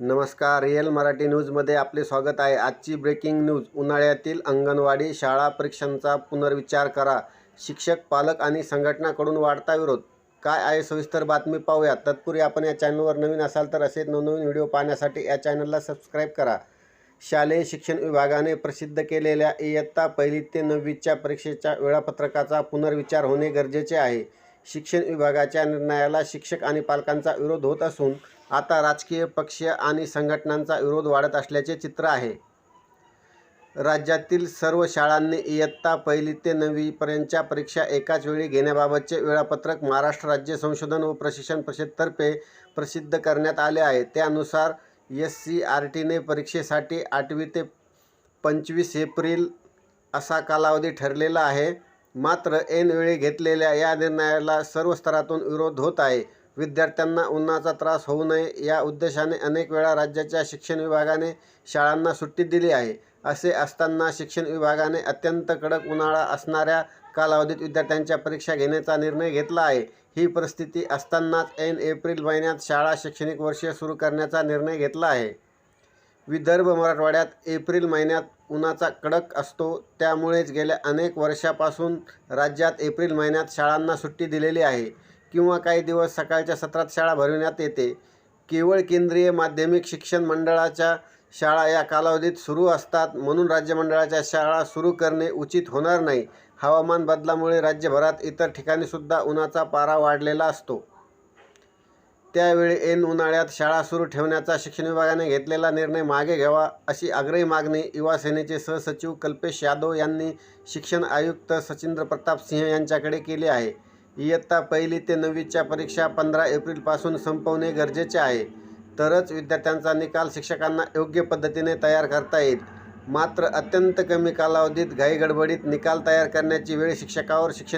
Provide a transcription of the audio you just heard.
नमस्कार रिअल मराठी न्यूजमध्ये आपले स्वागत आहे. आजची ब्रेकिंग न्यूज उन्हाळ्यातील अंगणवाडी शाळा परीक्षांचा पुनर्विचार करा. शिक्षक पालक आणि संघटनाकडून वाढता विरोध. काय आहे सविस्तर बातमी पाहूया तत्पूर्वी आपण या चॅनलवर नवीन असाल तर असे नवनवीन व्हिडिओ पाहण्यासाठी या चॅनलला सबस्क्राईब करा. शालेय शिक्षण विभागाने प्रसिद्ध केलेल्या इयत्ता पहिली ते नववीच्या परीक्षेच्या वेळापत्रकाचा पुनर्विचार होणे गरजेचे आहे. शिक्षण विभागाच्या निर्णयाला शिक्षक आणि पालकांचा विरोध होत असून आता राजकीय पक्ष आणि संघटनांचा विरोध वाढत असल्याचे चित्र आहे. राज्यातील सर्व शाळांनी इयत्ता पहिली ते नववीपर्यंतच्या परीक्षा एकाच वेळी घेण्याबाबतचे वेळापत्रक महाराष्ट्र राज्य संशोधन व प्रशिक्षण परिषदतर्फे प्रसिद्ध करण्यात आले आहे. त्यानुसार एस सी आर टीने परीक्षेसाठी आठवी ते पंचवीस एप्रिल असा कालावधी ठरलेला आहे. मात्र ऐनवेळी घेतलेल्या या निर्णयाला सर्व स्तरातून विरोध होत आहे. विद्यार्थ्यांना उन्हाचा त्रास होऊ नये या उद्देशाने अनेक वेळा राज्याच्या शिक्षण विभागाने शाळांना सुट्टी दिली आहे. असे असताना शिक्षण विभागाने अत्यंत कडक उन्हाळा असणाऱ्या कालावधीत विद्यार्थ्यांच्या परीक्षा घेण्याचा निर्णय घेतला आहे. ही परिस्थिती असतानाच ऐन एप्रिल महिन्यात शाळा शैक्षणिक वर्ष सुरू करण्याचा निर्णय घेतला आहे. विदर्भ मराठवाड्यात एप्रिल महिन्यात उन्हाचा कडक असतो. त्यामुळेच गेल्या अनेक वर्षापासून राज्यात एप्रिल महिन्यात शाळांना सुट्टी दिलेली आहे किंवा काही दिवस सकाळच्या सत्रात शाळा भरविण्यात येते. केवळ केंद्रीय माध्यमिक शिक्षण मंडळाच्या शाळा या कालावधीत सुरू असतात म्हणून राज्य मंडळाच्या शाळा सुरू करणे उचित होणार नाही. हवामान बदलामुळे राज्यभरात इतर ठिकाणीसुद्धा उन्हाचा पारा वाढलेला असतो. त्यावेळी ऐन उन्हाळ्यात शाळा सुरू ठेवण्याचा शिक्षण विभागाने घेतलेला निर्णय मागे घ्यावा अशी आग्रही मागणी युवा सेनेचे सहसचिव कल्पेश यादव यांनी शिक्षण आयुक्त सचिंद्र प्रताप सिंह यांच्याकडे केली आहे. इयत्ता पहिली ते नववीच्या परीक्षा पंधरा एप्रिलपासून संपवणे गरजेचे आहे. तरच विद्यार्थ्यांचा निकाल शिक्षकांना योग्य पद्धतीने तयार करता येईल. मात्र अत्यंत कमी कालावधीत घाईगडबडीत निकाल तयार करण्याची वेळ शिक्षकावर शिक्षण